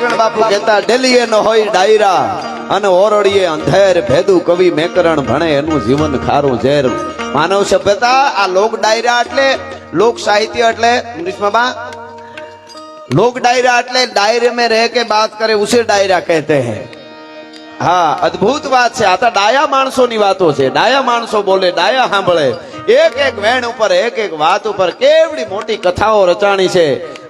મેકરણ ડેલીએ ન હોય ડાયરા અને ઓરડીએ અંધેર ભેદું કવિ મેકરણ ભણે એનું જીવન ખારું ઝેર. માનવ સભ્યતા આ લોક ડાયરા એટલે લોક સાહિત્ય એટલે ગ્રીષ્મબા લોક ડાયરા એટલે ડાયરે મેં રહે કે બાત કરે ઉસે ડાયરા કહેતે હૈ. હા અદભુત વાત છે. આ તો ડાયા માણસોની વાતો છે. ડાયા માણસો બોલે ડાયા સાંભળે. એક એક વેણ ઉપર એક એક વાત ઉપર કેવડી મોટી કથાઓ રચાણી છે.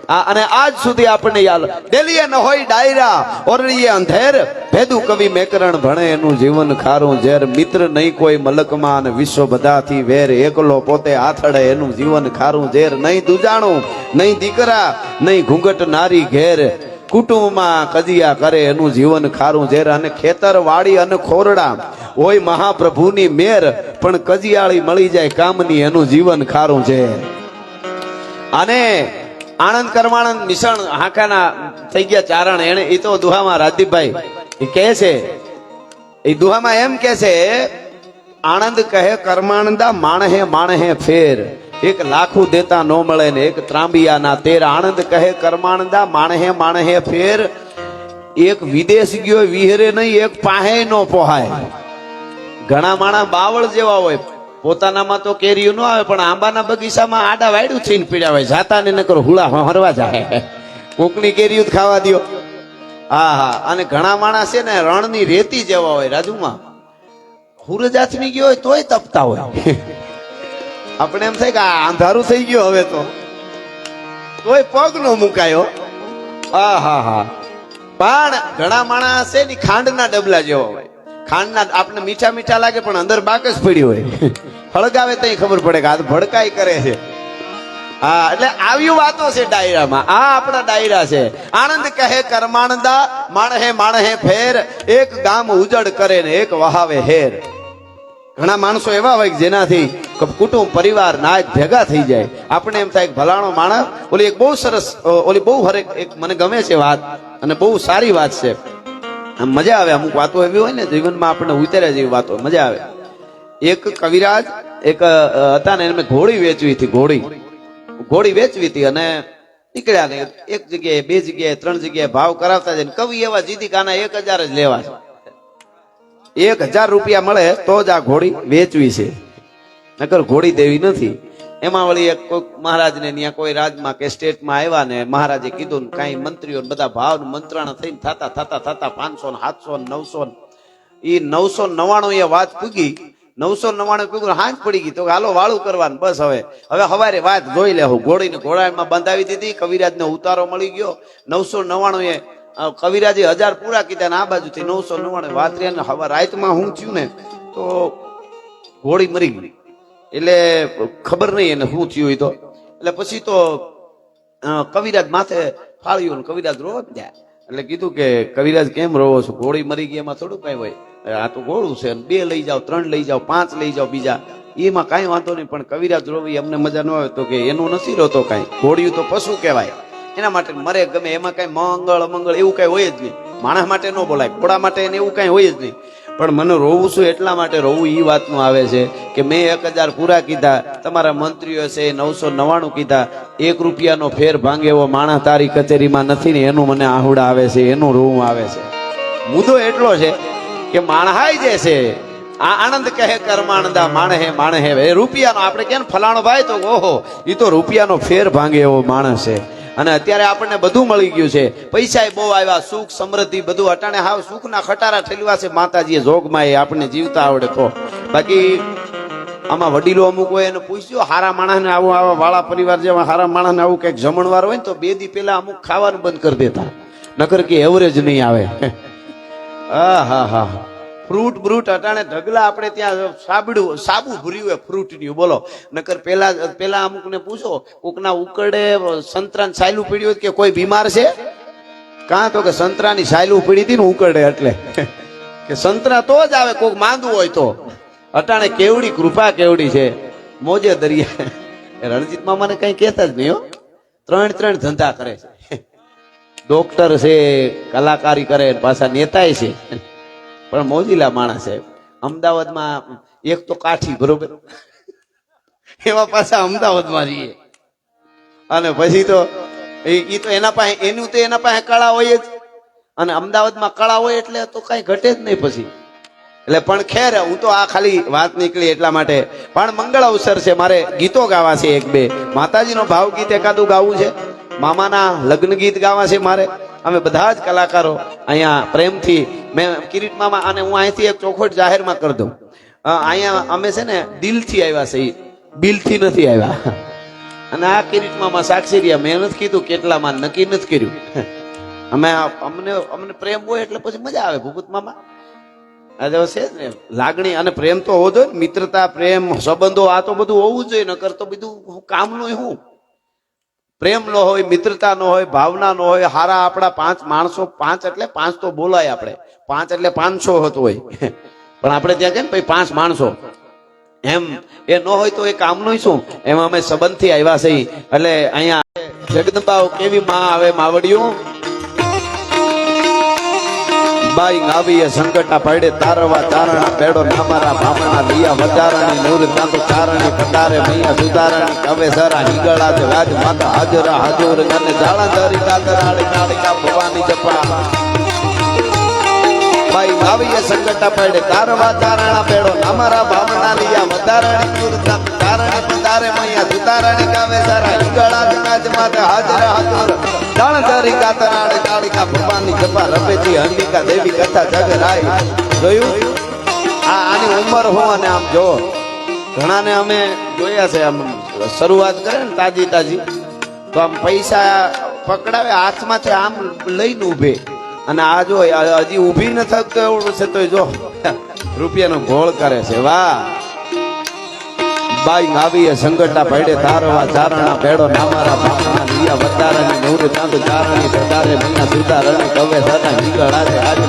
અને આજ સુધી આપણને યાદ ડેલીએ ન હોય ડાયરા, ઓરડીએ અંધેર, ભેદુ કવિ મેકરણ ભણે એનું જીવન ખારું ઝેર, મિત્ર નહીં કોઈ મલકમાં અને વિશ્વ બધાથી વેર, એકલો પોતે હાથડે એનું જીવન ખારું ઝેર. નહીં દુજાણું, નહીં દીકરા, નહીં ઘૂંઘટ નારી ઘેર. કુટુંબમાં કજિયા કરે એનું જીવન ખારું ઝેર અને ખેતર વાડી અને ખોરડા. હોય મહાપ્રભુની મેર, પણ કજિયાળી મળી જાય કામની એનું જીવન ખારું છે અને આણંદ કરમાણંદ મિશણ હાંકાના થઈ ગયા ચારણ. એને એ તો દુહામાં રાજદીપભાઈ એ કહે છે એ દુહામાં એમ કે છે, આણંદ કહે કર્માણંદા માણહે માણહે ફેર. એક લાખું દેતા નો મળે ને એક ત્રાંબિયાના તેર. આણંદ કહે કર્માણંદા માણહે માણહે ફેર. એક વિદેશ ગયો વિહરે નહીં, એક પાહે નો પોહાય. ઘણા માણસ બાવળ જેવા હોય. પોતાનામાં તો કેરીઓ ન આવે, પણ આંબાના બગીચામાં આડા વાયડું થઈને હોય. જાતા ને નકર હુળા હરવા જાય. કોકની કેરીઓ જ ખાવા દ્યો. હા હા. અને ઘણા માણસ છે ને રણની રેતી જેવા હોય રાજુમાં. હુરજાથમી ગયો હોય તોય તપતા હોય. આપણે એમ થાય કે આ અંધારું થઈ ગયું હવે તો. તોય પગ નો મુકાયો. હા હા હા. પણ ઘણા માણસ છે ને ખાંડના ડબલા જેવા હોય. ખાંડના આપણે મીઠા મીઠા લાગે, પણ અંદર બાક જ પડી હોય. હળગાવે તો ખબર પડે કે આ ભડકાઈ કરે છે. હા, એટલે આવી વાતો છે ડાયરામાં. આ આપણા ડાયરા છે. આનંદ કહે કરમાણદા, માણહે માણહે ફેર, એક ગામ ઉજળ કરે ને એક વહાવે હેર. ઘણા માણસો એવા હોય કે જેનાથી કુટુંબ, પરિવાર નાચ ભેગા થઈ જાય. આપણે એમ થાય ભલાણો માણસ, ઓલી એક બહુ સરસ ઓલી બહુ હરેક એક મને ગમે છે વાત અને બહુ સારી વાત છે. આમ મજા આવે અમુક વાતો એવી હોય ને જીવનમાં આપણને ઉતરે જેવી વાતો, મજા આવે. એક કવિરાજ, એક હતા ને એને ઘોડી વેચવી હતી, ઘોડી. ઘોડી વેચવી હતી અને નીકળ્યા ને એક જગ્યાએ, બે જગ્યાએ, ત્રણ જગ્યાએ ભાવ કરાવતા જાય કવિ એવા જીતી કાના એક હજાર જ લેવા છે. એક હજાર રૂપિયા મળે તો જ આ ઘોડી વેચવી છે. નકર ઘોડી દેવી નથી. એમાં વળી એક કોઈક મહારાજને ત્યાં કોઈ રાજમાં કે સ્ટેટમાં આવ્યા ને મહારાજે કીધું ને કાંઈ મંત્રીઓ બધા ભાવ મંત્રણા થઈને થતા થતા થતા પાંચસો ને સાતસો ને નવસો ને એ નવસો નવ્વાણું એ વાત પૂગી. નવસો નવાણું પીવું હાંજ પડી ગઈ. તો હાલો, વાળું કરવાનું, બસ હવે. હવે હવારે વાત જોઈ લેવું ઘોડીને ઘોડામાં બંધાવી દીધી, કવિરાજને ઉતારો મળી ગયો. નવસો નવાણું એ કવિરાજે હજાર પૂરા કીધા ને આ બાજુથી નવસો નવાણું વાત રહ્યા હવે રાતમાં હું થયું ને, તો ઘોડી મરી ગઈ. એટલે ખબર નહીં એને શું થયું તો. એટલે પછી તો કવિરાજ માથે ફાળ્યું કવિરાજ રોવા ગયા. એટલે કીધું કે, કવિરાજ કેમ રોવો છો? ઘોડી મરી ગઈ, એમાં થોડું કઈ હોય. આ તો ઘોડું છે બે લઈ જાઓ, ત્રણ લઈ જાઓ, પાંચ લઈ જાઓ બીજા. એમાં કાંઈ વાંધો નહીં, પણ કવિરાજ રોવી અમને મજા ન આવે તો કે એનો નથી રહેતો કાંઈ. ઘોડિયું તો પશુ કહેવાય. એના માટે મરે ગમે, એમાં કઈ મંગળ મંગળ એવું કાંઈ હોય જ નહીં. માણસ માટે ન બોલાય, ઘોડા માટે એને એવું કાંઈ હોય જ નહીં. પણ મને રોવું છું એટલા માટે રોવું એ વાતનું આવે છે કે મેં એક હજાર પૂરા કીધા, તમારા મંત્રીઓ છે નવસો નવ્વાણું કીધા, એક રૂપિયાનો ફેર ભાંગે એવો માણસ તારી કચેરીમાં નથી ને એનું મને આહુડા આવે છે, એનું રોવું આવે છે. મુદ્દો એટલો છે કે માણહાઈ જે છે, આ આનંદ કહે કર્માનંદા માણહે માણહે એ રૂપિયાનો, આપણે કેમ ફલાણો ભાઈ તો ઓહો એ તો રૂપિયાનો ફેર ભાંગે એવો માણસ છે. અને અત્યારે આપણને બધું મળી ગયું છે. પૈસા બહુ આવ્યા, સુખ, સમૃદ્ધિ બધું અટાણે હાવ સુખના ખટારા ઠેલવા છે. માતાજીએ જોગમાં એ આપણને જીવતા આવડે તો. બાકી આમાં વડીલો અમુક હોય એને પૂછ્યો હારા માણસને આવું આવા વાળા પરિવાર જેવા હારા માણસને આવું કંઈક જમણવાર હોય ને તો બે દી પહેલા અમુક ખાવાનું બંધ કરી દેતા. નકર કે એવરેજ નહીં આવે. હા હા હા ફ્રૂટ બ્રૂટ અટાણે ઢગલા આપણે ત્યાં સાબડું સાબુ ભર્યું હોય ફ્રૂટની, બોલો. નકર પેલા પેલા અમુકને પૂછો, કોકના ઉકળે સંતરાને સાયલું પીડ્યું હોય કે કોઈ બીમાર છે? કાં તો કે સંતરાની સાયલું પીડી હતી ને ઉકળે એટલે. કે સંતરા તો જ આવે, કોક માંદું હોય તો. અટાણે કેવડી કૃપા કેવડી છે. મોજે દરિયા. રણજીત મામાને કઈ કહેતા જ નહીં, હો. ત્રણ ત્રણ ધંધા કરે છે. ડોક્ટર છે, કલાકારી કરે પાછા નેતાય છે. પણ મોજીલા માણસ છે. અમદાવાદમાં એક તો કાઠી, બરોબર? એવા પાછા અમદાવાદમાં રહીએ. અને પછી તો એ તો એના પાસે, એનું તો એના પાસે કળા હોય જ. અને અમદાવાદમાં કળા હોય એટલે તો કઈ ઘટે જ નહીં પછી. એટલે પણ ખેર, હું તો આ ખાલી વાત નીકળી એટલા માટે. પણ મંગળ અવસર છે, મારે ગીતો ગાવા છે એક બે. માતાજીનો ભાવ ગીત એકાદું ગાવું છે? મામાના લગ્ન ગીત ગાવા છે મારે. અમે બધા જ કલાકારો અહીંયા પ્રેમથી, મેં કિરીટ મામા અને હું અહીંથી એક ચોખવટ જાહેરમાં કરી દઉં. અહીંયા અમે છે ને દિલથી આવ્યા છે. બિલથી નથી આવ્યા. અને આ કિરીટ મામા સાક્ષી રહ્યા મેં નથી કીધું, કેટલામાં નક્કી નથી કર્યું. અમે અમને અમને પ્રેમ હોય એટલે પછી મજા આવે, ભૂપત મામા. છે ને, લાગણી અને પ્રેમ તો હોવો જોઈએ મિત્રતા, પ્રેમ, સંબંધો, આ તો બધું હોવું જોઈએ, નકર તો બધું કામનું હું. પ્રેમ નો હોય, મિત્રતા નો હોય, ભાવના નો હોય, હારા આપણા પાંચ માણસો, પાંચ એટલે પાંચ તો બોલાય આપણે. પાંચ એટલે પાંચસો હતો હોય. પણ આપણે ત્યાં કેમ ભાઈ પાંચ માણસો? એમ, એ ન હોય તો એ કામનું શું? એમાં અમે સંબંધથી આવ્યા છે એટલે અહીંયા જગદંબા કેવી માં આવે, માવડિયું? બાઈ ગાવીએ સંકટા પડે, તારવા તારણા પેડો, નામારા ભામણા લિયા વધારાની નૂર તાંતો તારણી પટારે મૈયા સુધારણી કવે સરા હિંગળા જ રાજ માતા હાજરા હાજુર, અને જાળા ધરી કાતરાળી કાળિકા ભવાની જપા. બાઈ ગાવીએ પડે તારવા તારણા પેડો, અમારા ભાવના લિયા વધારાની પૂરતા તારણી પધારે મૈયા સુધારણી કવે સારા હિગળા જ રાજ હાજર હાજરા દાણ ધરી કાતરાળી કાળિકા ભગવાનની કૃપા રબેજી અંબિકા દેવી કથા જગરાઈ જોયું? આ આની ઉંમર હો અને આમ જો ઘણાને અમે જોયા છે, આમ શરૂઆત કરે ને તાજી તાજી. તો આમ પૈસા પકડાવે, હાથમાંથી આમ લઈને ઊભે. અને આ જો હજી ઊભી ન થતો એવું છે તો જો. રૂપિયાનો ગોળ કરે છે, વાહ. બાઈ ગાવીએ સંગટા પડે તારવા ચારણા પેડો નામારા ભામણા લિયા વધારાની નૂર ચાંદ ચારણી પટારે મીના સુધારણી કવે સદા નીકળા છે આજ